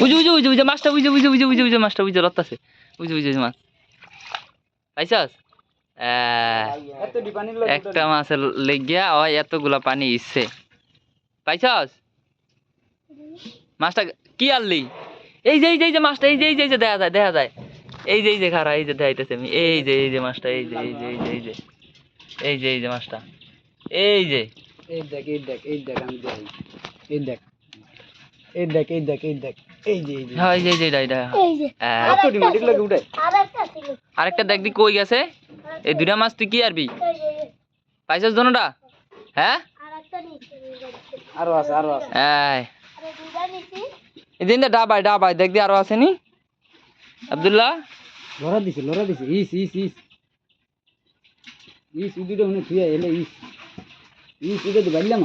বুঝে বুঝে মাছটা বুঝে বুঝে বুঝে বুঝে মাছটা একটা মাছের লেগিয়া ও এতগুলা পানি ইচ্ছে পাইছাস মাছটা কি আনলি এই যে এই যে যে মাছটা এই যে এই যে দেখা যায় দেখা যায় এই যে এই যে খারা এই যে দেখাইতেছে আমি এই যে এই যে মাছটা এই যে এই যে এই যে এই যে এই যে মাছটা এই যে এই দেখ এই দেখ এই দেখ আমি দেখ এই দেখ। এই দেখ এই দেখ এই দেখ এই যে এই যে। হ্যাঁ এই যে এই যে এটা এই যে। এত লাগে উঠে আর একটা ছিল আরেকটা দেখবি কই গেছে এই দুটা মাছ তুই কি আরবি? পাইছাস দোনোটা? হ্যাঁ? আর একটা নিচে আরও আছে আরও আছে। এই। আরে দুইটা নিচে। এই দিনটা ডাবাই ডাবাই দেখবি আরও আসেনি আব্দুল্লাহ? লড়া দিছে লড়া দিছে। ইস ইস ইস। ইস উদিটা মনে থুয়া এলে ইস। ইস উদিটা বাইলাম